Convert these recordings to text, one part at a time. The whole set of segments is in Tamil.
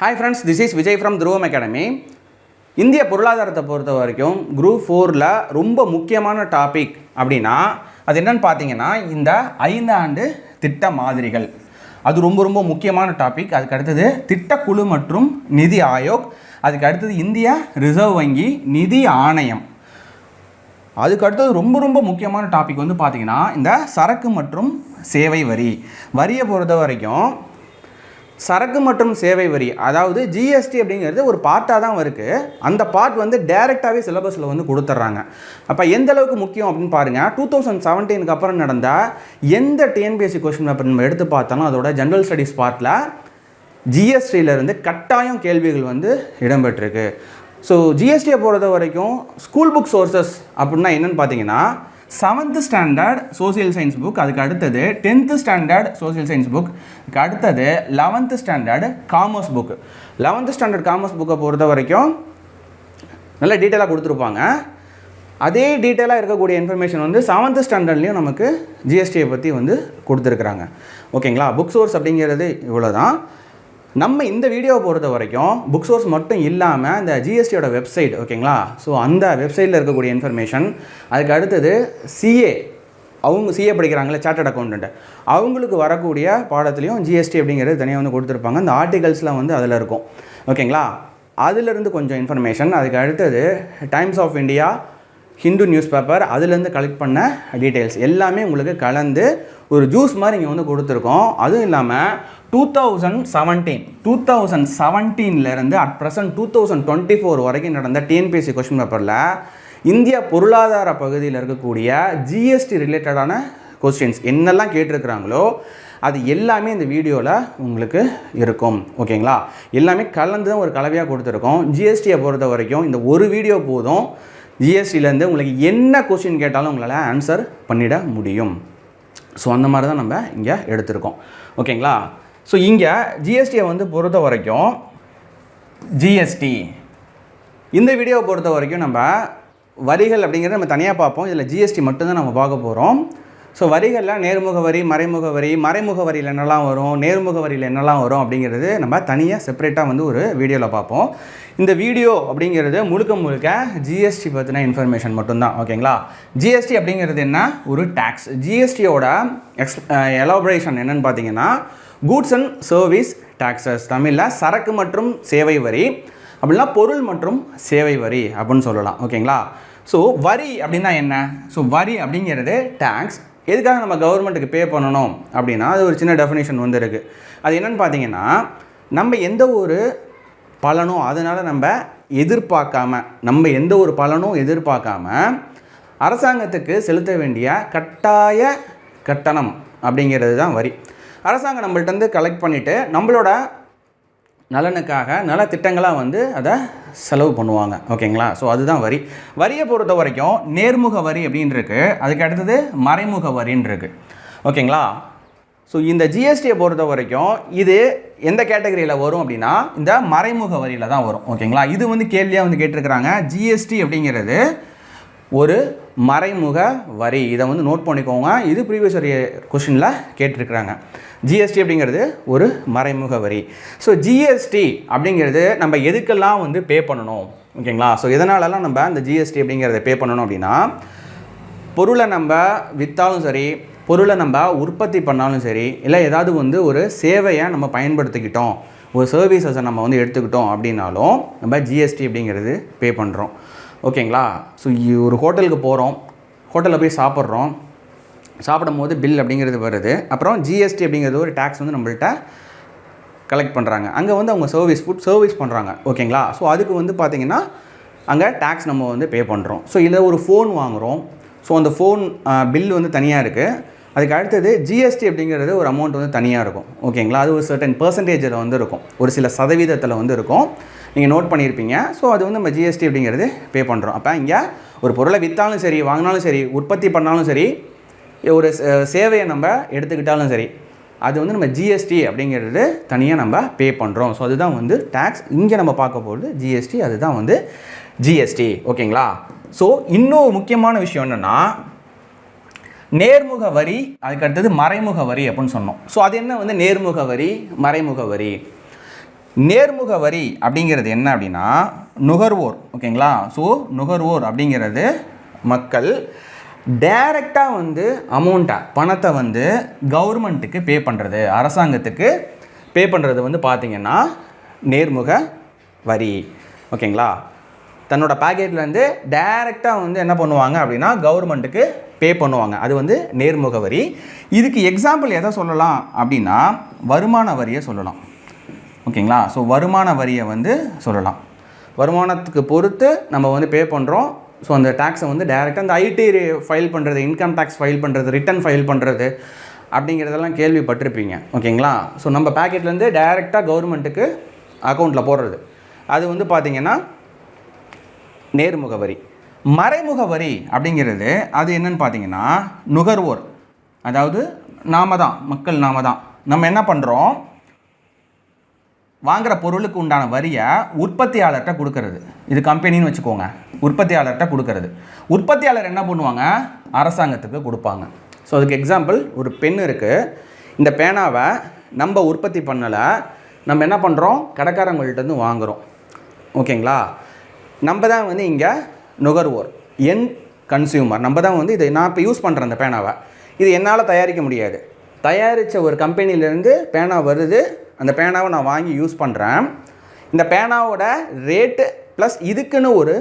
Hi friends this is Vijay from Dhruvam academy இந்திய பொருளாதாரத்தை பொறுத்த வரைக்கும் குரூப் ஃபோரில் ரொம்ப முக்கியமான டாபிக் அப்படின்னா அது என்னென்னு பார்த்தீங்கன்னா இந்த ஐந்தாண்டு திட்ட மாதிரிகள். அது ரொம்ப ரொம்ப முக்கியமான டாபிக் அதுக்கு அடுத்தது திட்டக்குழு மற்றும் நிதி ஆயோக். அதுக்கு அடுத்தது இந்திய ரிசர்வ் வங்கி நிதி ஆணையம். அதுக்கு அடுத்தது ரொம்ப ரொம்ப முக்கியமான டாபிக் வந்து பார்த்திங்கன்னா இந்த சரக்கு மற்றும் சேவை வரி. வரியை பொறுத்த வரைக்கும் சரக்கு மற்றும் சேவை வரி அதாவது ஜிஎஸ்டி அப்படிங்கிறது ஒரு பார்ட்டாக தான் இருக்குது அந்த பார்ட் வந்து டைரெக்டாகவே சிலபஸில் வந்து கொடுத்துட்றாங்க அப்போ எந்த அளவுக்கு முக்கியம் அப்படின்னு பாருங்கள் டூ தௌசண்ட் செவன்டீனுக்கு அப்புறம் நடந்த எந்த டிஎன்பிஎஸ்சி கொஸ்டின் பேப்பர் நம்ம எடுத்து பார்த்தாலும் அதோட ஜென்ரல் ஸ்டடீஸ் பார்ட்டில் ஜிஎஸ்டியிலேருந்து கட்டாயம் கேள்விகள் வந்து இடம்பெற்றிருக்கு. ஸோ ஜிஎஸ்டியை பொறுத்த வரைக்கும் ஸ்கூல் புக் சோர்சஸ் அப்படின்னா என்னென்னு பார்த்தீங்கன்னா seventh standard social science book அதுக்கு அடுத்தது tenth standard social science book அதுக்கு அடுத்தது eleventh standard commerce book eleventh standard commerce புக்கை பொறுத்த வரைக்கும் நல்ல டீட்டெயிலாக கொடுத்துருப்பாங்க. அதே டீட்டெயிலாக இருக்கக்கூடிய இன்ஃபர்மேஷன் வந்து செவன்த்து ஸ்டாண்டர்ட்லேயும் நமக்கு ஜிஎஸ்டியை பற்றி வந்து கொடுத்துருக்குறாங்க. ஓகேங்களா புக் சோர்ஸ் அப்படிங்கிறது இவ்வளோ தான் நம்ம இந்த வீடியோவை பொறுத்த வரைக்கும் புக் சோர்ஸ் மட்டும் இல்லாமல் இந்த ஜிஎஸ்டியோட வெப்சைட் ஓகேங்களா? ஸோ அந்த வெப்சைட்டில் இருக்கக்கூடிய இன்ஃபர்மேஷன் அதுக்கு அடுத்தது சிஏ அவங்க சிஏ படிக்கிறாங்களே சார்ட்டட் அக்கௌண்டன்ட் அவங்களுக்கு வரக்கூடிய பாடத்துலையும் ஜிஎஸ்டி அப்படிங்கிறது தனியாக வந்து கொடுத்துருப்பாங்க. அந்த ஆர்டிகல்ஸ்லாம் வந்து அதில் இருக்கும். ஓகேங்களா? அதிலிருந்து கொஞ்சம் இன்ஃபர்மேஷன் அதுக்கு அடுத்தது Times of India Hindu news paper அதுலேருந்து கலெக்ட் பண்ண டீட்டெயில்ஸ் எல்லாமே உங்களுக்கு கலந்து ஒரு ஜூஸ் மாதிரி இங்கே வந்து கொடுத்துருக்கோம். அதுவும் இல்லாமல் two thousand seventeen two thousand செவன்டீன்லேருந்து at present two thousand twenty four வரைக்கும் நடந்த டிஎன்பிஎஸ்சி கொஸ்டின் பேப்பரில் இந்தியா பொருளாதார பகுதியில் இருக்கக்கூடிய ஜிஎஸ்டி ரிலேட்டடான கொஸ்டின்ஸ் என்னெல்லாம் கேட்டிருக்கிறாங்களோ அது எல்லாமே இந்த வீடியோவில் உங்களுக்கு இருக்கும். ஓகேங்களா எல்லாமே கலந்து தான் ஒரு கலவையாக கொடுத்துருக்கோம். ஜிஎஸ்டியை பொறுத்த வரைக்கும் இந்த ஒரு வீடியோ போதும். ஜிஎஸ்டிலேருந்து உங்களுக்கு என்ன கொஸ்டின் கேட்டாலும் உங்களால் ஆன்சர் பண்ணிட முடியும். ஸோ அந்த மாதிரி தான் நம்ம இங்கே எடுத்திருக்கோம். ஓகேங்களா ஸோ இங்கே ஜிஎஸ்டியை வந்து பொறுத்த வரைக்கும் ஜிஎஸ்டி இந்த வீடியோவை பொறுத்த வரைக்கும் நம்ம வரிகள் அப்படிங்கிறத நம்ம தனியாக பார்ப்போம். இதில் ஜிஎஸ்டி மட்டும்தான் நம்ம பார்க்க போகிறோம் ஸோ வரிகளில் நேர்முக வரி மறைமுக வரி மறைமுக வரியில் என்னெல்லாம் வரும் நேர்முக வரியில் என்னெல்லாம் வரும் அப்படிங்கிறது நம்ம தனியாக செப்பரேட்டாக வந்து ஒரு வீடியோவில் பார்ப்போம். இந்த வீடியோ அப்படிங்கிறது முழுக்க முழுக்க ஜிஎஸ்டி பற்றின இன்ஃபர்மேஷன் மட்டும்தான் ஓகேங்களா ஜிஎஸ்டி அப்படிங்கிறது என்ன? ஒரு டேக்ஸ் ஜிஎஸ்டியோட எக்ஸ் எலாபரேஷன் என்னன்னு பார்த்தீங்கன்னா கூட்ஸ் அண்ட் சர்வீஸ் டேக்ஸஸ் தமிழில் சரக்கு மற்றும் சேவை வரி அப்படின்னா பொருள் மற்றும் சேவை வரி அப்படின்னு சொல்லலாம் ஓகேங்களா ஸோ வரி அப்படின்னா என்ன? ஸோ வரி அப்படிங்கிறது டேக்ஸ் எதுக்காக நம்ம கவர்மெண்ட்டுக்கு பே பண்ணணும் அப்படின்னா அது ஒரு சின்ன டெஃபினேஷன் வந்து இருக்குது அது என்னென்னு பார்த்தீங்கன்னா நம்ம எந்த ஒரு பலனும் அதனால் நம்ம எதிர்பார்க்காம நம்ம எந்த ஒரு பலனும் எதிர்பார்க்காம அரசாங்கத்துக்கு செலுத்த வேண்டிய கட்டாய கட்டணம் அப்படிங்கிறது தான் வரி. அரசாங்கம் நம்மள்ட்டேருந்து கலெக்ட் பண்ணிவிட்டு நம்மளோட நலனுக்காக நல திட்டங்களாக வந்து அதை செலவு பண்ணுவாங்க. ஓகேங்களா? ஸோ அதுதான் வரி. வரியை பொறுத்த வரைக்கும் நேர்முக வரி அப்படின்னு அதுக்கு அடுத்தது மறைமுக வரின்னு ஓகேங்களா? ஸோ இந்த ஜிஎஸ்டியை பொறுத்த வரைக்கும் இது எந்த கேட்டகரியில் வரும் அப்படின்னா இந்த மறைமுக வரியில் தான் வரும். ஓகேங்களா? இது வந்து கேள்வியாக வந்து கேட்டிருக்கிறாங்க. ஜிஎஸ்டி அப்படிங்கிறது ஒரு மறைமுக வரி. இதை வந்து நோட் பண்ணிக்கோங்க. இது ப்ரீவியஸ் கொஷினில் கேட்டிருக்கிறாங்க. ஜிஎஸ்டி அப்படிங்கிறது ஒரு மறைமுக வரி. ஸோ ஜிஎஸ்டி அப்படிங்கிறது நம்ம எதுக்கெல்லாம் வந்து பே பண்ணணும்? ஓகேங்களா? ஸோ எதனாலலாம் நம்ம அந்த ஜிஎஸ்டி அப்படிங்கிறத பே பண்ணணும் அப்படின்னா பொருளை நம்ம விற்றாலும் சரி பொருளை நம்ம உற்பத்தி பண்ணாலும் சரி இல்லை ஏதாவது வந்து ஒரு சேவையை நம்ம பயன்படுத்திக்கிட்டோம் ஒரு சர்வீசஸை நம்ம வந்து எடுத்துக்கிட்டோம் அப்படின்னாலும் நம்ம ஜிஎஸ்டி அப்படிங்கிறது பே பண்ணுறோம் ஓகேங்களா? ஸோ ஒரு ஹோட்டலுக்கு போகிறோம் ஹோட்டலில் போய் சாப்பிட்றோம் சாப்பிடும் போது பில் அப்படிங்கிறது வருது. அப்புறம் ஜிஎஸ்டி அப்படிங்கிறது ஒரு டேக்ஸ் வந்து நம்மள்கிட்ட கலெக்ட் பண்ணுறாங்க அங்கே வந்து அவங்க சர்வீஸ் ஃபுட் சர்வீஸ் பண்ணுறாங்க ஓகேங்களா? ஸோ அதுக்கு வந்து பார்த்திங்கன்னா அங்கே டேக்ஸ் நம்ம வந்து பே பண்ணுறோம் ஸோ இதில் ஒரு ஃபோன் வாங்குகிறோம் ஸோ அந்த ஃபோன் பில் வந்து தனியாக இருக்குது அதுக்கு அடுத்தது ஜிஎஸ்டி அப்படிங்கிறது ஒரு அமௌண்ட் வந்து தனியாக இருக்கும். ஓகேங்களா? அது ஒரு சர்டன் பர்சன்டேஜில் வந்து இருக்கும். ஒரு சில சதவீதத்தில் வந்து இருக்கும். நீங்கள் நோட் பண்ணியிருப்பீங்க ஸோ அது வந்து நம்ம ஜிஎஸ்டி அப்படிங்கிறது பே பண்ணுறோம் அப்போ இங்கே ஒரு பொருளை விற்றாலும் சரி வாங்கினாலும் சரி உற்பத்தி பண்ணாலும் சரி ஒரு சேவையை நம்ம எடுத்துக்கிட்டாலும் சரி அது வந்து நம்ம ஜிஎஸ்டி அப்படிங்கிறது தனியாக நம்ம பே பண்ணுறோம் ஸோ அதுதான் வந்து டேக்ஸ் இங்கே நம்ம பார்க்க போகிறது ஜிஎஸ்டி அதுதான் வந்து ஜிஎஸ்டி ஓகேங்களா? ஸோ இன்னும் முக்கியமான விஷயம் என்னென்னா நேர்முக வரி அதுக்கடுத்தது மறைமுக வரி அப்படின்னு சொன்னோம். ஸோ அது என்ன வந்து நேர்முக வரி மறைமுக வரி? நேர்முக வரி அப்படிங்கிறது என்ன அப்படின்னா நுகர்வோர். ஓகேங்களா? ஸோ நுகர்வோர் அப்படிங்கிறது மக்கள் டைரெக்டாக வந்து அமௌண்ட்டை பணத்தை வந்து கவர்மெண்ட்டுக்கு பே பண்ணுறது அரசாங்கத்துக்கு பே பண்ணுறது வந்து பார்த்திங்கன்னா நேர்முக வரி. ஓகேங்களா தன்னோட பேக்கெட்லேருந்து டைரெக்டாக வந்து என்ன பண்ணுவாங்க அப்படின்னா கவர்மெண்ட்டுக்கு பே பண்ணுவாங்க. அது வந்து நேர்முக வரி. இதுக்கு எக்ஸாம்பிள் எதை சொல்லலாம் அப்படின்னா வருமான வரியை சொல்லலாம். ஓகேங்களா ஸோ வருமான வரியை வந்து சொல்லலாம். வருமானத்துக்கு பொறுத்து நம்ம வந்து பே பண்ணுறோம் ஸோ அந்த டேக்ஸை வந்து டைரெக்டாக அந்த ஐடி ஃபைல் பண்ணுறது இன்கம் டேக்ஸ் ஃபைல் பண்ணுறது ரிட்டர்ன் ஃபைல் பண்ணுறது அப்படிங்கிறதெல்லாம் கேள்விப்பட்டிருப்பீங்க. ஓகேங்களா? ஸோ நம்ம பேக்கெட்லேருந்து டைரெக்டாக கவர்மெண்ட்டுக்கு அக்கௌண்ட்டில் போடுறது. அது வந்து பார்த்திங்கன்னா நேர்முக வரி. மறைமுக வரி அப்படிங்கிறது அது என்னன்னு பார்த்தீங்கன்னா நுகர்வோர். அதாவது நாம தான் மக்கள் நாம தான். நம்ம என்ன பண்ணுறோம் வாங்குற பொருளுக்கு உண்டான வரியை உற்பத்தியாளர்கிட்ட கொடுக்கறது. இது கம்பெனின்னு வச்சுக்கோங்க. உற்பத்தியாளர்கிட்ட கொடுக்கறது. உற்பத்தியாளர் என்ன பண்ணுவாங்க? அரசாங்கத்துக்கு கொடுப்பாங்க. ஸோ அதுக்கு எக்ஸாம்பிள் ஒரு பெண் இருக்குது இந்த பேனாவை நம்ம உற்பத்தி பண்ணலை. நம்ம என்ன பண்ணுறோம் கடைக்காரங்கள்ட்டேருந்து வாங்குகிறோம் ஓகேங்களா? நம்ம தான் வந்து இங்கே நுகர்வோர். என் கன்சியூமர் நம்ம தான் வந்து இதை நான் இப்போ யூஸ் பண்ணுறேன் அந்த பேனாவை. இது என்னால் தயாரிக்க முடியாது. தயாரித்த ஒரு கம்பெனிலேருந்து பேனா வருது. அந்த பேனாவை நான் வாங்கி யூஸ் பண்ணுறேன் இந்த பேனாவோட ரேட்டு ப்ளஸ் இதுக்குன்னு ஒரு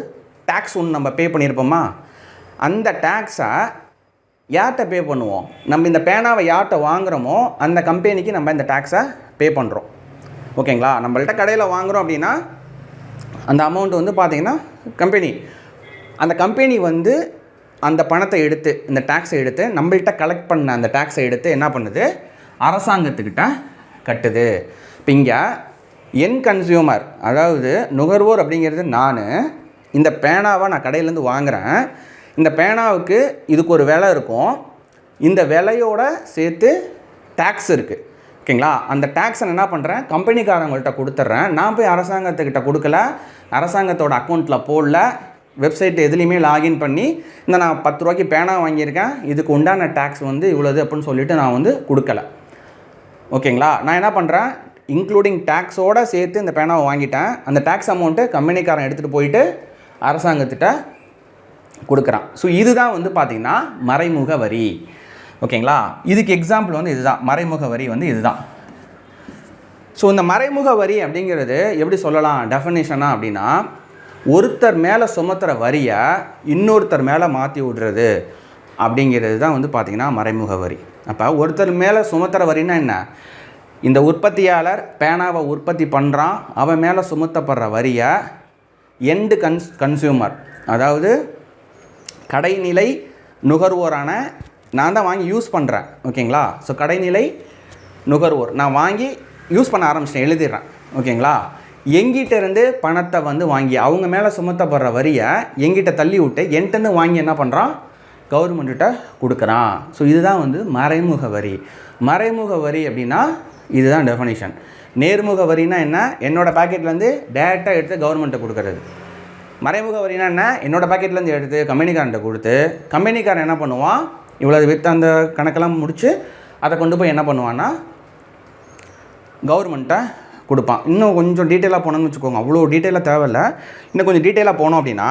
டேக்ஸ் ஒன்று நம்ம பே பண்ணியிருப்போமா அந்த டேக்ஸை யார்கிட்ட பே பண்ணுவோம்? நம்ம இந்த பேனாவை யார்கிட்ட வாங்குகிறோமோ அந்த கம்பெனிக்கு நம்ம இந்த டேக்ஸை பே பண்ணுறோம் ஓகேங்களா நம்மள்ட்ட கடையில் வாங்குகிறோம் அப்படின்னா அந்த அமௌண்ட் வந்து பார்த்திங்கன்னா கம்பெனி அந்த கம்பெனி வந்து அந்த பணத்தை எடுத்து இந்த டேக்ஸை எடுத்து நம்மள்கிட்ட கலெக்ட் பண்ண அந்த டேக்ஸை எடுத்து என்ன பண்ணுது? அரசாங்கத்துக்கிட்ட கட்டுது. இப்போ இங்கே என் கன்சியூமர் அதாவது நுகர்வோர் அப்படிங்கிறது நான் இந்த பேனாவை நான் கடையிலேருந்து வாங்குகிறேன் இந்த பேனாவுக்கு இதுக்கு ஒரு விலை இருக்கும். இந்த விலையோட சேர்த்து டேக்ஸ் இருக்குது ஓகேங்களா அந்த டேக்ஸை நான் என்ன பண்ணுறேன் கம்பெனிக்காரங்கள்ட்ட கொடுத்துட்றேன். நான் போய் அரசாங்கத்துக்கிட்ட கொடுக்கல. அரசாங்கத்தோட அக்கௌண்ட்டில் போடல. வெப்சைட் எதுலேயுமே லாகின் பண்ணி இந்த நான் பத்து ரூபாய்க்கு பேனா வாங்கியிருக்கேன் இதுக்கு உண்டான டேக்ஸ் வந்து இவ்வளோது அப்படின்னு சொல்லிட்டு நான் வந்து கொடுக்கல. ஓகேங்களா? நான் என்ன பண்ணுறேன் இன்க்ளூடிங் டேக்ஸோடு சேர்த்து இந்த பேனாவை வாங்கிட்டேன். அந்த டேக்ஸ் அமௌண்ட்டு கம்பெனிக்காரன் எடுத்துகிட்டு போயிட்டு அரசாங்கத்திட்ட கொடுக்குறான். ஸோ இதுதான் வந்து பார்த்திங்கன்னா மறைமுக வரி. ஓகேங்களா? இதுக்கு எக்ஸாம்பிள் வந்து இதுதான். மறைமுக வரி வந்து இதுதான். ஸோ இந்த மறைமுக வரி அப்படிங்கிறது எப்படி சொல்லலாம்? டெஃபினேஷனாக அப்படின்னா ஒருத்தர் மேலே சுமத்துகிற வரியை இன்னொருத்தர் மேலே மாற்றி விடுறது அப்படிங்கிறது தான் வந்து பார்த்திங்கன்னா மறைமுக வரி. அப்போ ஒருத்தர் மேலே சுமத்துற வரின்னா என்ன? இந்த உற்பத்தியாளர் பேனாவை உற்பத்தி பண்ணுறான் அவன் மேலே சுமத்தப்படுற வரியை எண்டு கன்ஸ் கன்சியூமர் அதாவது கடைநிலை நுகர்வோரான நான் தான் வாங்கி யூஸ் பண்ணுறேன் ஓகேங்களா? ஸோ கடைநிலை நுகர்வோர் நான் வாங்கி யூஸ் பண்ண ஆரம்பிச்சிட்டேன் எழுதிடுறேன் ஓகேங்களா? எங்கிட்டேருந்து பணத்தை வந்து வாங்கி அவங்க மேலே சுமத்தப்படுற வரியை எங்கிட்ட தள்ளி விட்டு என்கிட்டருந்து வாங்கி என்ன பண்ணுறான் கவர்மெண்ட்டிட்ட கொடுக்குறான். ஸோ இதுதான் வந்து மறைமுக வரி. மறைமுக வரி அப்படின்னா இதுதான் டெஃபனிஷன் நேர்முக வரினா என்ன? என்னோடய பாக்கெட்லேருந்து டேரெக்டாக எடுத்து கவர்மெண்ட்டை கொடுக்குறது. மறைமுக வரினா என்ன? என்னோடய பாக்கெட்லேருந்து எடுத்து கம்பெனிக்காரன்ட்ட கொடுத்து கம்பெனிக்காரன் என்ன பண்ணுவான்? இவ்வளோ விற்று அந்த கணக்கெல்லாம் முடித்து அதை கொண்டு போய் என்ன பண்ணுவான்னா கவர்மெண்ட்டை கொடுப்பான். இன்னும் கொஞ்சம் டீட்டெயிலாக போனோம்னு வச்சுக்கோங்க. அவ்வளோ டீட்டெயிலாக தேவையில்ல. இன்னும் கொஞ்சம் டீட்டெயிலாக போனோம் அப்படின்னா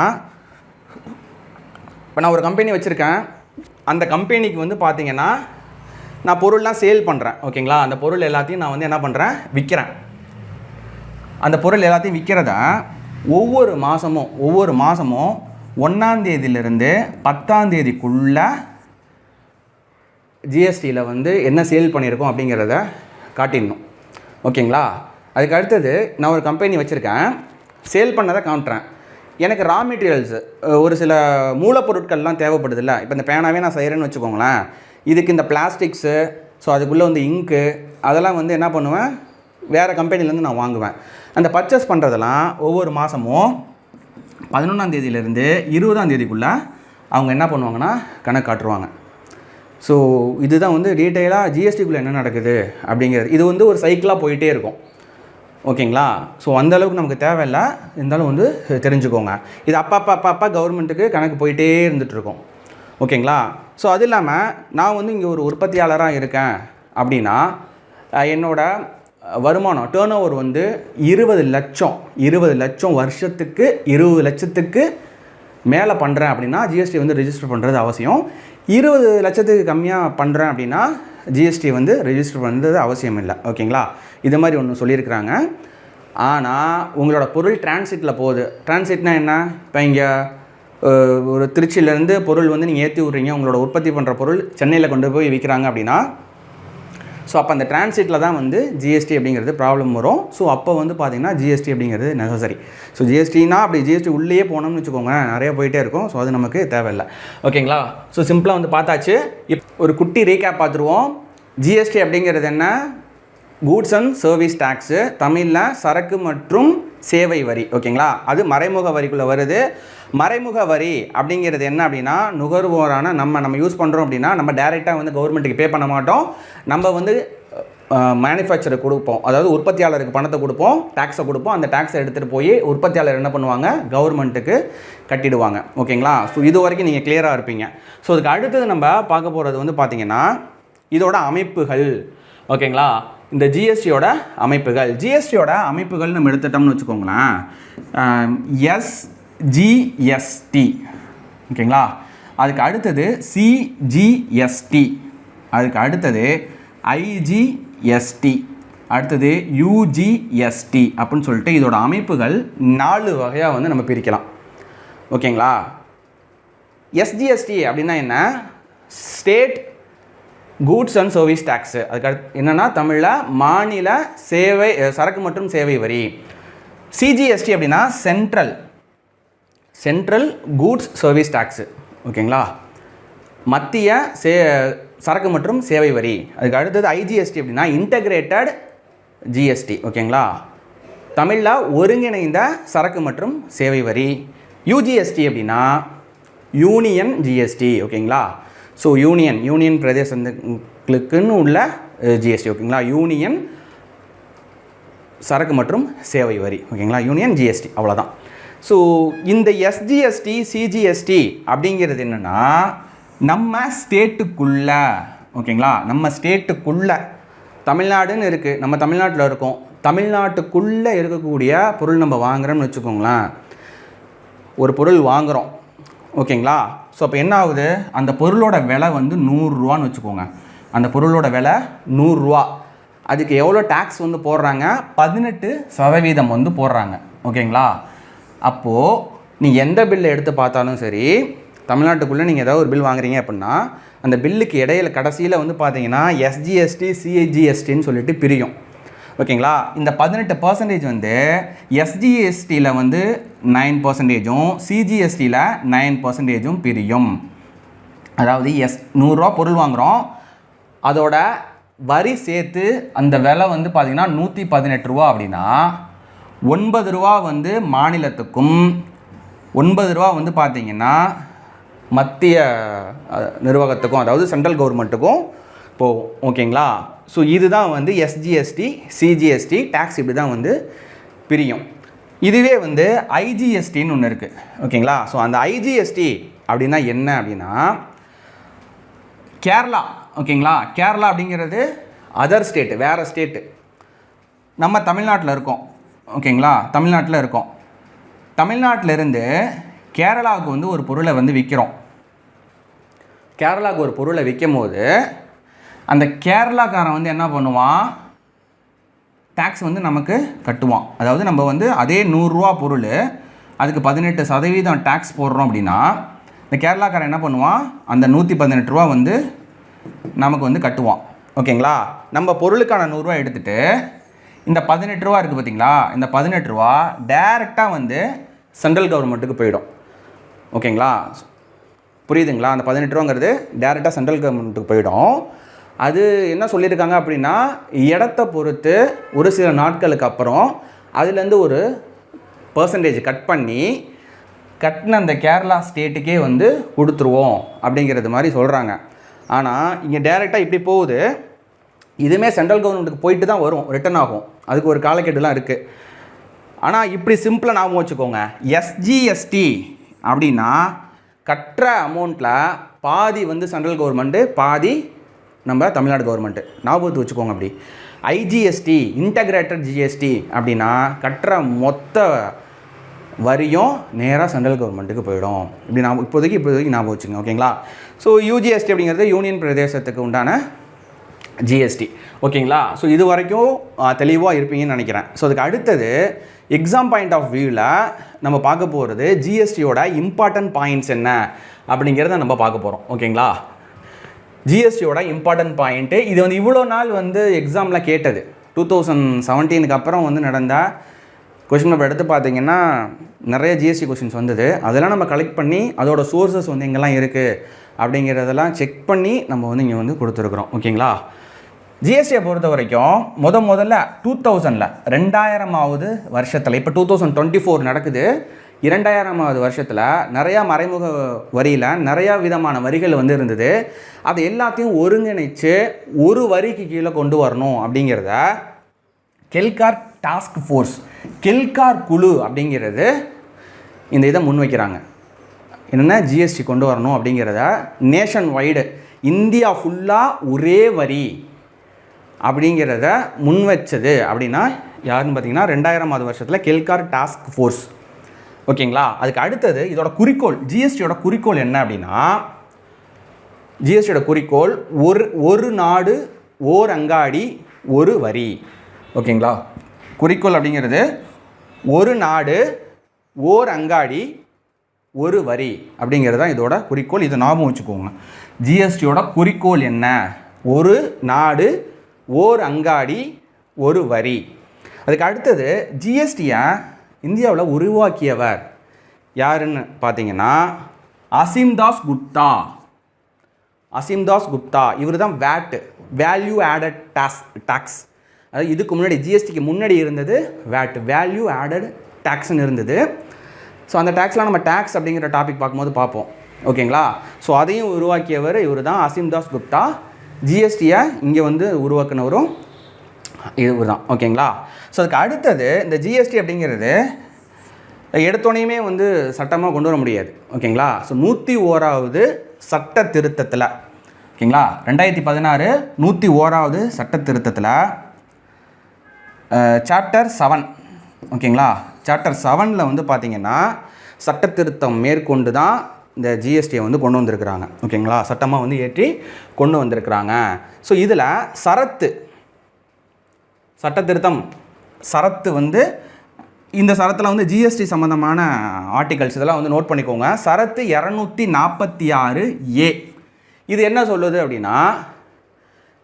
இப்போ நான் ஒரு கம்பெனி வச்சுருக்கேன். அந்த கம்பெனிக்கு வந்து பார்த்தீங்கன்னா நான் பொருள்லாம் சேல் பண்ணுறேன் ஓகேங்களா அந்த பொருள் எல்லாத்தையும் நான் வந்து என்ன பண்ணுறேன் விற்கிறேன் அந்த பொருள் எல்லாத்தையும் விற்கிறத ஒவ்வொரு மாதமும் ஒவ்வொரு மாதமும் ஒன்றாந்தேதியிலிருந்து பத்தாந்தேதிக்குள்ளே ஜிஎஸ்டியில் வந்து என்ன சேல் பண்ணியிருக்கோம் அப்படிங்கிறத காட்டிடணும். ஓகேங்களா அதுக்கு அடுத்தது நான் ஒரு கம்பெனி வச்சுருக்கேன். சேல் பண்ணதை காமிட்டுறேன் எனக்கு ரா மெட்டீரியல்ஸ் ஒரு சில மூலப்பொருட்கள்லாம் தேவைப்படுதுல்ல. இப்போ இந்த பேனாவே நான் செய்கிறேன்னு வச்சுக்கோங்களேன். இதுக்கு இந்த பிளாஸ்டிக்ஸு ஸோ அதுக்குள்ளே வந்து இங்கு அதெல்லாம் வந்து என்ன பண்ணுவேன்? வேறு கம்பெனிலேருந்து நான் வாங்குவேன். அந்த பர்ச்சேஸ் பண்ணுறதெல்லாம் ஒவ்வொரு மாதமும் பதினொன்றாம் தேதியிலேருந்து இருபதாம் தேதிக்குள்ளே அவங்க என்ன பண்ணுவாங்கன்னா கணக்கு காட்டுருவாங்க ஸோ இதுதான் வந்து டீட்டெயிலாக ஜிஎஸ்டிக்குள்ளே என்ன நடக்குது அப்படிங்கிறது. இது வந்து ஒரு சைக்கிளாக போயிட்டே இருக்கும். ஓகேங்களா? ஸோ அந்த அளவுக்கு நமக்கு தேவையில்லை. இருந்தாலும் வந்து தெரிஞ்சுக்கோங்க. இது அப்பா அப்பா அப்பா அப்பா கவர்மெண்ட்டுக்கு கணக்கு போயிட்டே இருந்துகிட்ருக்கோம் ஓகேங்களா? ஸோ அது இல்லாமல் நான் வந்து இங்கே ஒரு உற்பத்தியாளராக இருக்கேன் அப்படின்னா என்னோடய வருமானம் டேர்ன் ஓவர் வந்து இருபது லட்சம் இருபது லட்சம் வருஷத்துக்கு இருபது லட்சத்துக்கு மேலே பண்ணுறேன் அப்படின்னா ஜிஎஸ்டி வந்து ரிஜிஸ்டர் பண்ணுறது அவசியம். இருபது லட்சத்துக்கு கம்மியாக பண்ணுறேன் அப்படின்னா ஜிஎஸ்டி வந்து ரிஜிஸ்டர் பண்ணுறது அவசியம் இல்லை ஓகேங்களா? இது மாதிரி ஒன்று சொல்லியிருக்கிறாங்க. ஆனால் உங்களோட பொருள் டிரான்சிட்டில் போகுது. டிரான்சிட்னா என்ன? இப்போ இங்கே ஒரு திருச்சியிலேருந்து பொருள் வந்து நீங்கள் ஏற்றி விட்றீங்க. உங்களோட உற்பத்தி பண்ணுற பொருள் சென்னையில் கொண்டு போய் விற்கிறாங்க அப்படின்னா ஸோ அப்போ அந்த டிரான்சிட்டில் தான் வந்து ஜிஎஸ்டி அப்படிங்கிறது ப்ராப்ளம் வரும். ஸோ அப்போ வந்து பார்த்திங்கன்னா ஜிஎஸ்டி அப்படிங்கிறது நெசசரி ஸோ ஜிஎஸ்டினா அப்படி ஜிஎஸ்டி உள்ளேயே போனோம்னு வச்சுக்கோங்க நிறைய போயிட்டே இருக்கும். ஸோ அது நமக்கு தேவையில்லை. ஓகேங்களா ஸோ சிம்பிளாக வந்து பார்த்தாச்சு. இப் ஒரு குட்டி ரீகேப் பார்த்துருவோம். ஜிஎஸ்டி அப்படிங்கிறது என்ன? கூட்ஸ் அண்ட் சர்வீஸ் டேக்ஸு தமிழில் சரக்கு மற்றும் சேவை வரி ஓகேங்களா? அது மறைமுக வரிக்குள்ளே வருது. மறைமுக வரி அப்படிங்கிறது என்ன அப்படின்னா நுகர்வோரான நம்ம நம்ம யூஸ் பண்ணுறோம் அப்படின்னா நம்ம டைரெக்டாக வந்து கவர்மெண்ட்டுக்கு பே பண்ண மாட்டோம். நம்ம வந்து மேனுஃபேக்சருக்கு கொடுப்போம். அதாவது உற்பத்தியாளருக்கு பணத்தை கொடுப்போம் டேக்ஸை கொடுப்போம். அந்த டேக்ஸை எடுத்துகிட்டு போய் உற்பத்தியாளர் என்ன பண்ணுவாங்க? கவர்மெண்ட்டுக்கு கட்டிடுவாங்க. ஓகேங்களா? ஸோ இது வரைக்கும் நீங்கள் கிளியராக இருப்பீங்க. ஸோ அதுக்கு அடுத்தது நம்ம பார்க்க போகிறது வந்து பார்த்திங்கன்னா இதோட அமைப்புகள். ஓகேங்களா? இந்த ஜிஎஸ்டியோட அமைப்புகள். ஜிஎஸ்டியோட அமைப்புகள் நம்ம எடுத்துட்டோம்னு வச்சுக்கோங்களேன். எஸ்ஜிஎஸ்டி ஓகேங்களா? அதுக்கு அடுத்தது சிஜிஎஸ்டி அதுக்கு அடுத்தது ஐஜிஎஸ்டி அடுத்தது யூஜிஎஸ்டி அப்படின்னு சொல்லிட்டு இதோட அமைப்புகள் நாலு வகையாக வந்து நம்ம பிரிக்கலாம். ஓகேங்களா? எஸ்ஜிஎஸ்டி அப்படின்னா என்ன? State goods and service tax அதுக்கடுத்து என்னென்னா தமிழில் மாநில சேவை சரக்கு மற்றும் சேவை வரி. சிஜிஎஸ்டி அப்படின்னா central central goods service tax ஓகேங்களா? மத்திய சே சரக்கு மற்றும் சேவை வரி. அதுக்கு அடுத்தது ஐஜிஎஸ்டி அப்படின்னா இன்டகிரேட்டட் ஜிஎஸ்டி ஓகேங்களா? தமிழில் ஒருங்கிணைந்த சரக்கு மற்றும் சேவை வரி. யூஜிஎஸ்டி அப்படின்னா யூனியன் ஜிஎஸ்டி ஓகேங்களா? ஸோ யூனியன் யூனியன் பிரதேசங்களுக்குன்னு உள்ள ஜிஎஸ்டி ஓகேங்களா யூனியன் சரக்கு மற்றும் சேவை வரி ஓகேங்களா யூனியன் ஜிஎஸ்டி அவ்வளோதான் ஸோ இந்த எஸ்ஜிஎஸ்டி சிஜிஎஸ்டி அப்படிங்கிறது என்னென்னா நம்ம ஸ்டேட்டுக்குள்ள ஓகேங்களா நம்ம ஸ்டேட்டுக்குள்ள தமிழ்நாடுன்னு இருக்குது நம்ம தமிழ்நாட்டில் இருக்கோம். தமிழ்நாட்டுக்குள்ளே இருக்கக்கூடிய பொருள் நம்ம வாங்குறோம்னு வச்சுக்கோங்களேன். ஒரு பொருள் வாங்குகிறோம் ஓகேங்களா ஸோ அப்போ என்ன ஆகுது? அந்த பொருளோட விலை வந்து நூறுரூவான்னு வச்சுக்கோங்க. அந்த பொருளோட விலை நூறுரூவா அதுக்கு எவ்வளோ டேக்ஸ் வந்து போடுறாங்க? பதினெட்டு சதவீதம் வந்து போடுறாங்க. ஓகேங்களா அப்போது நீ எந்த பில்லை எடுத்து பார்த்தாலும் சரி தமிழ்நாட்டுக்குள்ளே நீங்கள் ஏதாவது ஒரு பில் வாங்குறீங்க அப்படின்னா அந்த பில்லுக்கு இடையில கடைசியில் வந்து பார்த்தீங்கன்னா எஸ்ஜிஎஸ்டி சிஐஜிஎஸ்டின்னு சொல்லிட்டு பிரியும். ஓகேங்களா? இந்த பதினெட்டு பர்சன்டேஜ் வந்து எஸ்ஜிஎஸ்டியில் வந்து நைன் பர்சன்டேஜும் சிஜிஎஸ்டியில் நைன் பர்சன்டேஜும் பிரியும். அதாவது எஸ் நூறுரூவா பொருள் வாங்குகிறோம் அதோட வரி சேர்த்து அந்த விலை வந்து பார்த்திங்கன்னா நூற்றி பதினெட்டு ரூபா அப்படின்னா ஒன்பது ரூபா வந்து மாநிலத்துக்கும் ஒன்பது ரூபா வந்து பார்த்திங்கன்னா மத்திய நிர்வாகத்துக்கும் அதாவது சென்ட்ரல் கவர்மெண்ட்டுக்கும் போகும் ஓகேங்களா? ஸோ இதுதான் வந்து எஸ்ஜிஎஸ்டி சிஜிஎஸ்டி டேக்ஸ் இப்படி தான் வந்து பிரியும். இதுவே வந்து ஐஜிஎஸ்டின்னு ஒன்று இருக்குது ஓகேங்களா? ஸோ அந்த ஐஜிஎஸ்டி அப்படின்னா என்ன அப்படின்னா கேரளா. ஓகேங்களா? கேரளா அப்படிங்கிறது அதர் ஸ்டேட்டு வேறு ஸ்டேட்டு நம்ம தமிழ்நாட்டில் இருக்கோம். ஓகேங்களா? தமிழ்நாட்டில் இருக்கோம். தமிழ்நாட்டில் இருந்து கேரளாவுக்கு வந்து ஒரு பொருளை வந்து விற்கிறோம் கேரளாவுக்கு ஒரு பொருளை விற்கும் போது அந்த கேரளாக்காரன் வந்து என்ன பண்ணுவான்? டேக்ஸ் வந்து நமக்கு கட்டுவான். அதாவது நம்ம வந்து அதே நூறுரூவா பொருள் அதுக்கு பதினெட்டு சதவீதம் டேக்ஸ் போடுறோம் அப்படின்னா இந்த கேரளாக்காரன் என்ன பண்ணுவான்? அந்த நூற்றி பதினெட்டு ரூபா வந்து நமக்கு வந்து கட்டுவான். ஓகேங்களா நம்ம பொருளுக்கான நூறுரூவா எடுத்துகிட்டு இந்த பதினெட்டு ரூபா இருக்குது பார்த்தீங்களா இந்த பதினெட்டு ரூபா டைரெக்டாக வந்து சென்ட்ரல் கவர்மெண்ட்டுக்கு போயிடும். ஓகேங்களா புரியுதுங்களா? அந்த பதினெட்டு ரூபாங்கிறது டேரெக்டாக சென்ட்ரல் கவர்மெண்ட்டுக்கு போயிடும். அது என்ன சொல்லியிருக்காங்க அப்படின்னா இடத்த பொறுத்து ஒரு சில நாட்களுக்கு அப்புறம் அதுலேருந்து ஒரு பர்சன்டேஜ் கட் பண்ணி கட்டின அந்த கேரளா ஸ்டேட்டுக்கே வந்து கொடுத்துருவோம் அப்படிங்கிறது மாதிரி சொல்கிறாங்க ஆனால் இங்கே டேரெக்டாக இப்படி போகுது. இதுவுமே சென்ட்ரல் கவர்மெண்ட்டுக்கு போயிட்டு தான் வரும் ரிட்டர்ன் ஆகும். அதுக்கு ஒரு காலக்கெட்டுலாம் இருக்குது ஆனால் இப்படி சிம்பிளாக ஞாபகம் வச்சுக்கோங்க. எஸ்ஜிஎஸ்டி அப்படின்னா கட்டுற அமௌண்ட்டில் பாதி வந்து சென்ட்ரல் கவர்மெண்ட்டு பாதி நம்ம தமிழ்நாடு கவர்மெண்ட்டு ஞாபகத்து வச்சுக்கோங்க அப்படி. ஐஜிஎஸ்டி இன்டகிரேட்டட் ஜிஎஸ்டி அப்படின்னா கட்டுற மொத்த வரியும் நேராக சென்ட்ரல் கவர்மெண்ட்டுக்கு போயிடும். இப்படி நான் இப்போதைக்கு இப்போதைக்கு ஞாபகம் வச்சுங்க ஓகேங்களா ஸோ யூஜிஎஸ்டி அப்படிங்கிறது யூனியன் பிரதேசத்துக்கு உண்டான ஜிஎஸ்டி ஓகேங்களா ஸோ இது வரைக்கும் தெளிவாக இருப்பீங்கன்னு நினைக்கிறேன். ஸோ அதுக்கு அடுத்தது எக்ஸாம் பாயிண்ட் ஆஃப் வியூவில் நம்ம பார்க்க போகிறது ஜிஎஸ்டியோட இம்பார்ட்டன்ட் பாயிண்ட்ஸ் என்ன அப்படிங்கிறத நம்ம பார்க்க போகிறோம் ஓகேங்களா ஜிஎஸ்டியோட இம்பார்ட்டன்ட் பாயிண்ட்டு இது வந்து இவ்வளோ நாள் வந்து எக்ஸாமில் கேட்டது. டூ தௌசண்ட் செவன்டீனுக்கு அப்புறம் வந்து நடந்த கொஷின் பேப்பர் எடுத்து பார்த்தீங்கன்னா நிறைய ஜிஎஸ்டி கொஷின்ஸ் வந்தது. அதெல்லாம் நம்ம கலெக்ட் பண்ணி அதோட சோர்சஸ் வந்து எங்கெல்லாம் இருக்குது அப்படிங்கிறதெல்லாம் செக் பண்ணி நம்ம வந்து இங்கே வந்து கொடுத்துருக்குறோம். ஓகேங்களா? ஜிஎஸ்டியை பொறுத்த வரைக்கும் முத முதல்ல டூ தௌசண்டில் ரெண்டாயிரமாவது வருஷத்தில் இப்போ டூ தௌசண்ட் டுவெண்ட்டி ஃபோர் நடக்குது. இரண்டாயிரமாவது வருஷத்தில் நிறையா மறைமுக வரியில் நிறையா விதமான வரிகள் வந்து இருந்தது. அது எல்லாத்தையும் ஒருங்கிணைச்சு ஒரு வரிக்கு கீழே கொண்டு வரணும் அப்படிங்கிறத கெல்கார் டாஸ்க் ஃபோர்ஸ் கெல்கார் குழு அப்படிங்கிறது இந்த இதை முன்வைக்கிறாங்க. என்னென்ன? ஜிஎஸ்டி கொண்டு வரணும் அப்படிங்கிறத நேஷன் வைடு இந்தியா ஃபுல்லாக ஒரே வரி அப்படிங்கிறத முன் வச்சது அப்படின்னா யாருன்னு பார்த்தீங்கன்னா ரெண்டாயிரமாவது வருஷத்தில் கெல்கார் டாஸ்க் ஃபோர்ஸ். ஓகேங்களா? அதுக்கு அடுத்தது இதோட குறிக்கோள் ஜிஎஸ்டியோட குறிக்கோள் என்ன அப்படின்னா ஜிஎஸ்டியோட குறிக்கோள் ஒரு ஒரு நாடு ஓர் அங்காடி ஒரு வரி. ஓகேங்களா? குறிக்கோள் அப்படிங்கிறது ஒரு நாடு ஓர் அங்காடி ஒரு வரி அப்படிங்கிறது தான் இதோட குறிக்கோள். இதை ஞாபகம் வச்சுக்கோங்க. ஜிஎஸ்டியோட குறிக்கோள் என்ன? ஒரு நாடு ஓர் அங்காடி ஒரு வரி. அதுக்கு அடுத்தது ஜிஎஸ்டியை இந்தியாவில் உருவாக்கியவர் யாருன்னு பார்த்தீங்கன்னா அசீம்தாஸ் குப்தா. அசீம்தாஸ் குப்தா. இவர் தான் wired value added tax tax அதாவது இதுக்கு முன்னாடி ஜிஎஸ்டிக்கு முன்னாடி இருந்தது வேட் வேல்யூ ஆடட் டேக்ஸ்னு இருந்தது. ஸோ அந்த டேக்ஸ்லாம் நம்ம டேக்ஸ் அப்படிங்கிற டாபிக் பார்க்கும்போது பார்ப்போம். ஓகேங்களா ஸோ அதையும் உருவாக்கியவர் இவர் தான் அசீம்தாஸ் குப்தா. ஜிஎஸ்டியை இங்கே வந்து உருவாக்குனவரும் இவர் தான். ஓகேங்களா? ஸோ அதுக்கு அடுத்தது இந்த ஜிஎஸ்டி அப்படிங்கிறது எடுத்தோனையுமே வந்து சட்டமாக கொண்டு வர முடியாது. ஓகேங்களா? ஸோ நூற்றி ஓராவது சட்ட திருத்தத்தில் ஓகேங்களா? ரெண்டாயிரத்தி பதினாறு நூற்றி ஓராவது சட்ட திருத்தத்தில் சாப்டர் செவன் ஓகேங்களா? சாப்டர் செவனில் வந்து பார்த்தீங்கன்னா சட்ட திருத்தம் மேற்கொண்டு தான் இந்த ஜிஎஸ்டியை வந்து கொண்டு வந்திருக்கிறாங்க. ஓகேங்களா? சட்டமாக வந்து ஏற்றி கொண்டு வந்திருக்கிறாங்க. ஸோ இதில் சரத்து சட்ட திருத்தம் சரத்து வந்து இந்த சரத்தில் வந்து ஜிஎஸ்டி சம்மந்தமான ஆர்டிகல்ஸ் இதெல்லாம் வந்து நோட் பண்ணிக்கோங்க. சரத்து இரநூத்தி நாற்பத்தி ஆறு ஏ இது என்ன சொல்லுது அப்படின்னா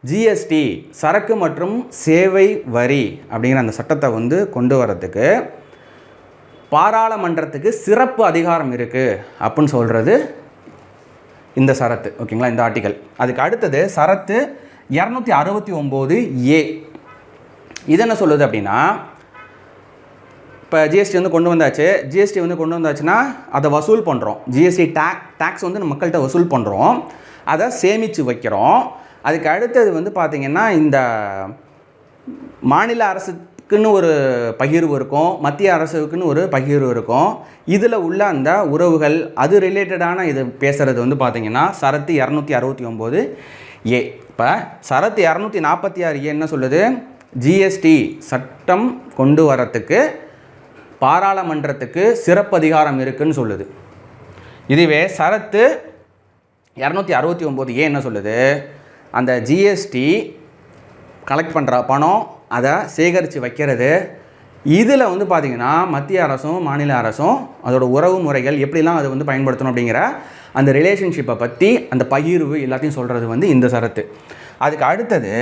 ஜிஎஸ்டி சரக்கு மற்றும் சேவை வரி அப்படிங்கிற அந்த சட்டத்தை வந்து கொண்டு வரதுக்கு பாராளுமன்றத்துக்கு சிறப்பு அதிகாரம் இருக்குது அப்படின்னு சொல்கிறது இந்த சரத்து. ஓகேங்களா? இந்த ஆர்டிக்கல் அதுக்கு அடுத்தது சரத்து இரநூத்தி அறுபத்தி ஒம்பது ஏ இது என்ன சொல்லுது அப்படின்னா இப்போ ஜிஎஸ்டி வந்து கொண்டு வந்தாச்சு. ஜிஎஸ்டி வந்து கொண்டு வந்தாச்சுன்னா அதை வசூல் பண்ணுறோம் ஜிஎஸ்டி டேக் டேக்ஸ் வந்து நம்ம மக்கள்கிட்ட வசூல் பண்ணுறோம் அதை சேமித்து வைக்கிறோம். அதுக்கு அடுத்தது வந்து பார்த்திங்கன்னா இந்த மாநில அரசுக்குன்னு ஒரு பகிர்வு இருக்கும். மத்திய அரசுக்குன்னு ஒரு பகிர்வு இருக்கும். இதில் உள்ள அந்த உறவுகள் அது ரிலேட்டடான இது பேசுகிறது வந்து பார்த்திங்கன்னா சரத்து இரநூத்தி அறுபத்தி ஒம்பது ஏ இப்போ சரத்து இரநூத்தி நாற்பத்தி ஆறு ஏ என்ன சொல்லுது? ஜிஎஸ்டி சட்டம் கொண்டு வரத்துக்கு பாராளுமன்றத்துக்கு சிறப்பு அதிகாரம் இருக்குதுன்னு சொல்லுது. இதுவே சரத்து இரநூத்தி அறுபத்தி ஒம்பது ஏன் என்ன சொல்லுது? அந்த ஜிஎஸ்டி கலெக்ட் பண்ணுற பணம் அதை சேகரித்து வைக்கிறது. இதில் வந்து பார்த்திங்கன்னா மத்திய அரசும் மாநில அரசும் அதோட உறவு முறைகள் எப்படிலாம் அதை வந்து பயன்படுத்தணும் அப்படிங்கிற அந்த ரிலேஷன்ஷிப்பை பற்றி அந்த பகிர்வு எல்லாத்தையும் சொல்கிறது வந்து இந்த சரத்து. அதுக்கு அடுத்தது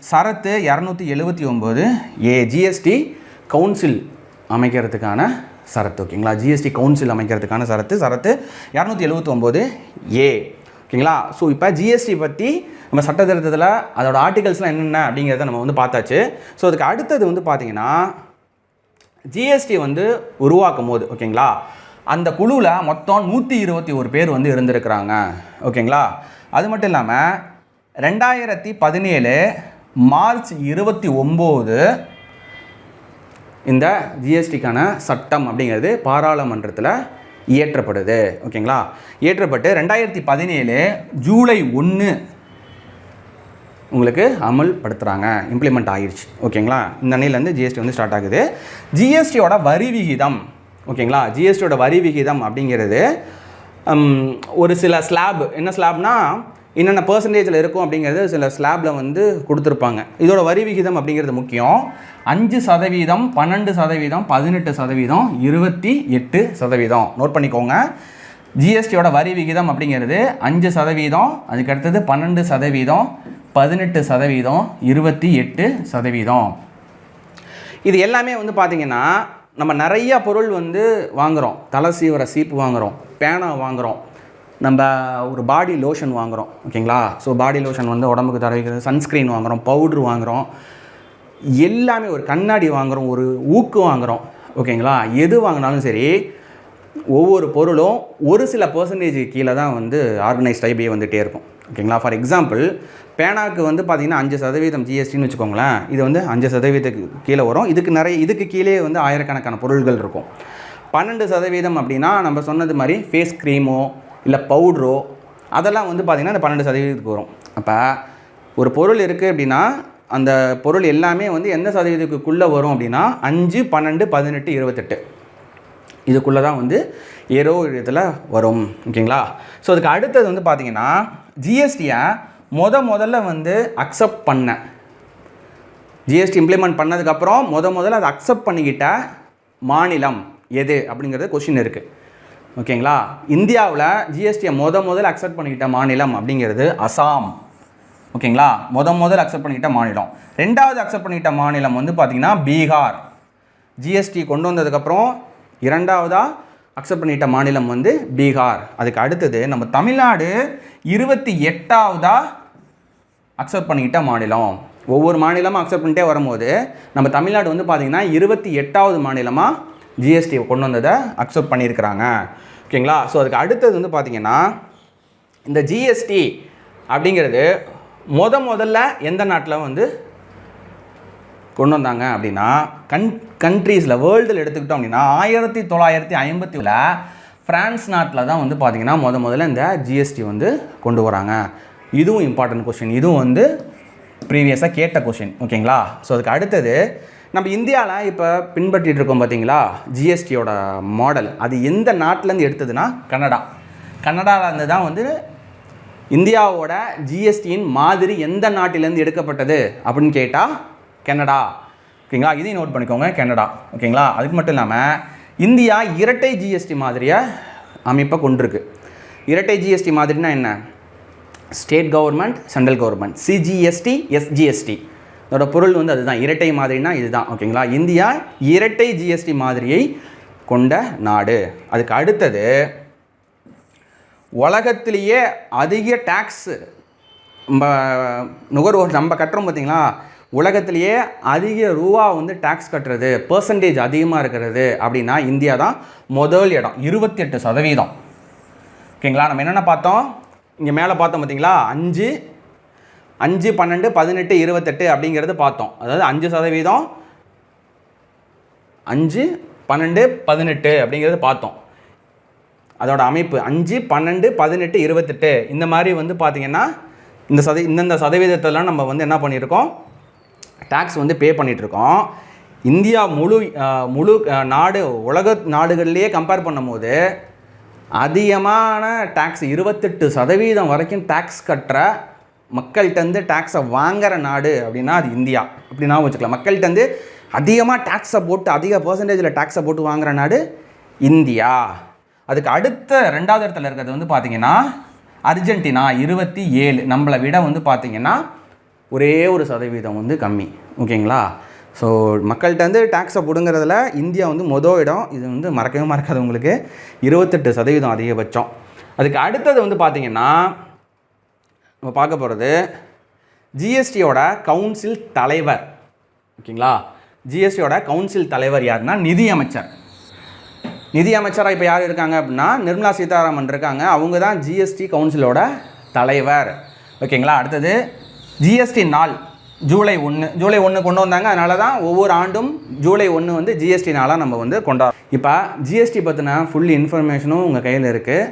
சரத்து இரநூத்தி எழுபத்தி ஒம்பது ஏ ஜிஎஸ்டி கவுன்சில் அமைக்கிறதுக்கான சரத்து ஓகேங்களா ஜிஎஸ்டி கவுன்சில் அமைக்கிறதுக்கான சரத்து சரத்து இரநூத்தி எழுபத்தி ஒம்பது ஏ ஓகேங்களா ஸோ இப்போ ஜிஎஸ்டி பற்றி நம்ம சட்ட திருத்தத்தில் அதோட ஆர்டிகல்ஸ்லாம் என்னென்ன அப்படிங்கிறத நம்ம வந்து பார்த்தாச்சு. ஸோ அதுக்கு அடுத்தது வந்து பார்த்திங்கன்னா ஜிஎஸ்டி வந்து உருவாக்கும் போது ஓகேங்களா அந்த குழுவில் மொத்தம் நூற்றி இருபத்தி ஒரு பேர் வந்து இருந்திருக்கிறாங்க ஓகேங்களா அது மட்டும் இல்லாமல் ரெண்டாயிரத்தி பதினேழு மார்ச் இருபத்தி ஒம்பது இந்த ஜிஎஸ்டிக்கான சட்டம் அப்படிங்கிறது பாராளுமன்றத்தில் இயற்றப்படுது. ஓகேங்களா? இயற்றப்பட்டு ரெண்டாயிரத்தி பதினேழு ஜூலை ஒன்று உங்களுக்கு அமல்படுத்துகிறாங்க இம்ப்ளிமெண்ட் ஆகிருச்சு ஓகேங்களா? இந்த அன்னையிலேருந்து ஜிஎஸ்டி வந்து ஸ்டார்ட் ஆகுது. ஜிஎஸ்டியோட வரி விகிதம். ஓகேங்களா? ஜிஎஸ்டியோட வரி விகிதம் அப்படிங்கிறது ஒரு சில ஸ்லாப் என்ன ஸ்லாப்னா என்னென்ன பர்சன்டேஜில் இருக்கும் அப்படிங்கிறது சில ஸ்லாபில் வந்து கொடுத்துருப்பாங்க. இதோட வரி விகிதம் அப்படிங்கிறது முக்கியம். அஞ்சு சதவீதம் பன்னெண்டு சதவீதம் பதினெட்டு சதவீதம் இருபத்தி எட்டு சதவீதம். நோட் பண்ணிக்கோங்க. ஜிஎஸ்டியோட வரி விகிதம் அப்படிங்கிறது அஞ்சு சதவீதம் அதுக்கடுத்தது பன்னெண்டு சதவீதம் பதினெட்டு சதவீதம் இருபத்தி எட்டு சதவீதம். இது எல்லாமே வந்து பார்த்திங்கன்னா நம்ம நிறைய பொருள் வந்து வாங்குகிறோம் தலை சீவர சீப்பு வாங்குகிறோம் பேனா வாங்குகிறோம் நம்ம ஒரு பாடி லோஷன் வாங்குகிறோம் ஓகேங்களா? ஸோ பாடி லோஷன் வந்து உடம்புக்கு தடவிக்கிறது சன்ஸ்க்ரீன் வாங்குகிறோம் பவுட்ரு வாங்குகிறோம் எல்லாமே ஒரு கண்ணாடி வாங்குகிறோம் ஒரு ஊக்கு வாங்குகிறோம் ஓகேங்களா? எது வாங்கினாலும் சரி ஒவ்வொரு பொருளும் ஒரு சில பர்சன்டேஜ் கீழே தான் வந்து ஆர்கனைஸ் டைப்பே வந்துகிட்டே இருக்கும் ஓகேங்களா? ஃபார் எக்ஸாம்பிள் பேனாக்கு வந்து பார்த்திங்கன்னா அஞ்சு சதவீதம் ஜிஎஸ்டின்னு வச்சுக்கோங்களேன். இது வந்து அஞ்சு சதவீதத்துக்கு கீழே வரும். இதுக்கு நிறைய இதுக்கு கீழே வந்து ஆயிரக்கணக்கான பொருள்கள் இருக்கும். பன்னெண்டு சதவீதம் அப்படின்னா நம்ம சொன்னது மாதிரி ஃபேஸ் க்ரீமோ இல்லை பவுட்ரோ அதெல்லாம் வந்து பார்த்திங்கன்னா அந்த பன்னெண்டு சதவீதத்துக்கு வரும். அப்போ ஒரு பொருள் இருக்குது அப்படின்னா அந்த பொருள் எல்லாமே வந்து எந்த சதவீதத்துக்குள்ளே வரும் அப்படின்னா அஞ்சு பன்னெண்டு பதினெட்டு இருபத்தெட்டு. இதுக்குள்ளே தான் வந்து ஏரோ இதில் வரும். ஓகேங்களா? ஸோ அதுக்கு அடுத்தது வந்து பார்த்தீங்கன்னா ஜிஎஸ்டியை முத முதல்ல வந்து அக்செப்ட் பண்ண. ஜிஎஸ்டி இம்ப்ளிமெண்ட் பண்ணதுக்கப்புறம் முத முதல்ல அதை அக்செப்ட் பண்ணிக்கிட்ட மாநிலம் எது அப்படிங்கிறது கொஷின் இருக்குது ஓகேங்களா? இந்தியாவில் ஜிஎஸ்டியை முத முதல் அக்செப்ட் பண்ணிக்கிட்ட மாநிலம் அப்படிங்கிறது அசாம். ஓகேங்களா? முத முதல் அக்செப்ட் பண்ணிக்கிட்ட மாநிலம். ரெண்டாவது அக்செப்ட் பண்ணிக்கிட்ட மாநிலம் வந்து பார்த்திங்கன்னா பீகார். ஜிஎஸ்டி கொண்டு வந்ததுக்கப்புறம் இரண்டாவதாக அக்செப்ட் பண்ணிட்ட மாநிலம் வந்து பீகார். அதுக்கு அடுத்தது நம்ம தமிழ்நாடு இருபத்தி எட்டாவதாக அக்செப்ட் பண்ணிக்கிட்ட மாநிலம். ஒவ்வொரு மாநிலமும் அக்செப்ட் பண்ணிட்டே வரும்போது நம்ம தமிழ்நாடு வந்து பார்த்திங்கன்னா இருபத்தி எட்டாவது மாநிலமாக ஜிஎஸ்டி கொண்டு வந்ததை அக்செப்ட் பண்ணியிருக்கிறாங்க. ஓகேங்களா? ஸோ அதுக்கு அடுத்தது வந்து பார்த்திங்கன்னா இந்த ஜிஎஸ்டி அப்படிங்கிறது முத முதல்ல எந்த நாட்டில் வந்து கொண்டு வந்தாங்க அப்படின்னா கன் கண்ட்ரீஸில் வேர்ல்டில் எடுத்துக்கிட்டோம் அப்படின்னா ஆயிரத்தி தொள்ளாயிரத்தி ஐம்பத்தி ஃப்ரான்ஸ் நாட்டில் தான் வந்து பார்த்திங்கன்னா முத முதல்ல இந்த ஜிஎஸ்டி வந்து கொண்டு வராங்க. இதுவும் இம்பார்ட்டன்ட் கொஷின் இதுவும் வந்து ப்ரீவியஸாக கேட்ட கொஷின் ஓகேங்களா? ஸோ அதுக்கு அடுத்தது நம்ம இந்தியாவில் இப்போ பின்பற்றிட்டு இருக்கோம் பார்த்தீங்களா ஜிஎஸ்டியோட மாடல் அது எந்த நாட்டிலேருந்து எடுத்ததுன்னா கனடா. கனடாவிலேருந்து தான் வந்து இந்தியாவோட ஜிஎஸ்டியின் மாதிரி எந்த நாட்டிலேருந்து எடுக்கப்பட்டது அப்படின்னு கேட்டால் கனடா. ஓகேங்களா? இதையும் நோட் பண்ணிக்கோங்க கனடா. ஓகேங்களா? அதுக்கு மட்டும் இல்லாமல் இந்தியா இரட்டை ஜிஎஸ்டி மாதிரியை அமைப்பை கொண்டிருக்கு. இரட்டை ஜிஎஸ்டி மாதிரினா என்ன? State government central government CGST SGST அதோட பொருள் வந்து அதுதான். இரட்டை மாதிரினா இதுதான். ஓகேங்களா? இந்தியா இரட்டை ஜிஎஸ்டி மாதிரியை கொண்ட நாடு. அதுக்கு அடுத்தது உலகத்திலேயே அதிக டேக்ஸ் நம்ம நுகர்வோர் நம்ம கட்டுறோம் பார்த்தீங்களா? உலகத்திலேயே அதிக ரூபா வந்து டேக்ஸ் கட்டுறது பர்சன்டேஜ் அதிகமாக இருக்கிறது அப்படின்னா இந்தியா தான் முதல் இடம். இருபத்தி எட்டு சதவீதம். ஓகேங்களா? நம்ம என்னென்ன பார்த்தோம்? இங்கே மேலே பார்த்தோம் பார்த்தீங்களா? அஞ்சு அஞ்சு பன்னெண்டு பதினெட்டு இருபத்தெட்டு அப்படிங்கிறது பார்த்தோம். அதாவது அஞ்சு சதவீதம் அஞ்சு பன்னெண்டு பதினெட்டு அப்படிங்கிறது பார்த்தோம். அதோட அமைப்பு அஞ்சு பன்னெண்டு பதினெட்டு இருபத்தெட்டு இந்த மாதிரி வந்து பார்த்திங்கன்னா இந்த சத இந்தந்த சதவீதத்தெல்லாம் நம்ம வந்து என்ன பண்ணியிருக்கோம்? டேக்ஸ் வந்து பே பண்ணிகிட்ருக்கோம் இந்தியா முழு முழு நாடு உலக நாடுகள்லேயே கம்பேர் பண்ணும்போது அதிகமான டேக்ஸ் இருபத்தெட்டு சதவீதம் வரைக்கும் டேக்ஸ் கட்டுற மக்கள்கிட்டருந்து டேக்ஸை வாங்குற நாடு அப்படின்னா அது இந்தியா. அப்படின்னா வச்சுக்கலாம். மக்கள்கிட்டருந்து அதிகமாக டேக்ஸை போட்டு அதிக பர்சன்டேஜில் டேக்ஸை போட்டு வாங்குற நாடு இந்தியா. அதுக்கு அடுத்த ரெண்டாவது இடத்துல இருக்கிறது வந்து பார்த்திங்கன்னா அர்ஜென்டினா இருபத்தி ஏழு. நம்மளை விட வந்து பார்த்திங்கன்னா ஒரே ஒரு சதவீதம் வந்து கம்மி. ஓகேங்களா? ஸோ மக்கள்கிட்ட வந்து டேக்ஸை பிடுங்கிறதுல இந்தியா வந்து மொதல் இடம். இது வந்து மறக்கவே மறக்காது உங்களுக்கு. இருபத்தெட்டு சதவீதம் அதிகபட்சம். அதுக்கு அடுத்தது வந்து பார்த்தீங்கன்னா நம்ம பார்க்க போகிறது ஜிஎஸ்டியோட கவுன்சில் தலைவர். ஓகேங்களா? ஜிஎஸ்டியோட கவுன்சில் தலைவர் யாருன்னா நிதி அமைச்சர். நிதி அமைச்சராக இப்போ யார் இருக்காங்க அப்படின்னா நிர்மலா சீதாராமன் இருக்காங்க. அவங்க தான் ஜிஎஸ்டி கவுன்சிலோட தலைவர். ஓகேங்களா? அடுத்தது ஜிஎஸ்டி நாள் ஜூலை ஒன்று ஜூலை ஒன்று கொண்டு வந்தாங்க. அதனால தான் ஒவ்வொரு ஆண்டும் ஜூலை ஒன்று வந்து ஜிஎஸ்டி நாளாக நம்ம வந்து கொண்டாடுறோம். இப்போ ஜிஎஸ்டி பற்றின ஃபுல் இன்ஃபர்மேஷனும் உங்கள் கையில் இருக்குது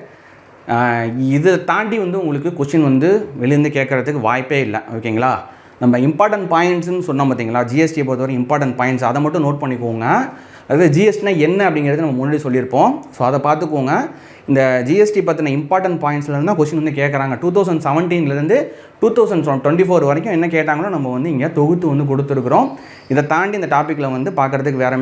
இதை தாண்டி வந்து உங்களுக்கு கொஷின் வந்து வெளியிருந்து கேட்கறதுக்கு வாய்ப்பே இல்லை. ஓகேங்களா நம்ம இம்பார்ட்டன்ட் பாயிண்ட்ஸ்னு சொன்னோம் பார்த்தீங்களா? ஜிஎஸ்டியை பொறுத்தவரை இம்பார்ட்டன்ட் பாயிண்ட்ஸ் அதை மட்டும் நோட் பண்ணிக்கோங்க. அதாவது ஜிஎஸ்டினா என்ன அப்படிங்கிறது நம்ம முன்னாடி சொல்லியிருப்போம். ஸோ அதை பார்த்துக்கோங்க. இந்த ஜிஎஸ்டி பற்றின இம்பார்ட்டன்ட் பாயிண்ட்ஸ்லேருந்து தான் கொஷின் வந்து கேட்குறாங்க. டூ தௌசண்ட் செவன்டீன்லேருந்து டூ தௌசண்ட் டுவெண்ட்டி ஃபோர் வரைக்கும் என்ன கேட்டாங்களோ நம்ம வந்து இங்கே தொகுத்து வந்து கொடுத்துருக்குறோம். இதை தாண்டி இந்த டாப்பிக்கில் வந்து பார்க்குறதுக்கு வேறு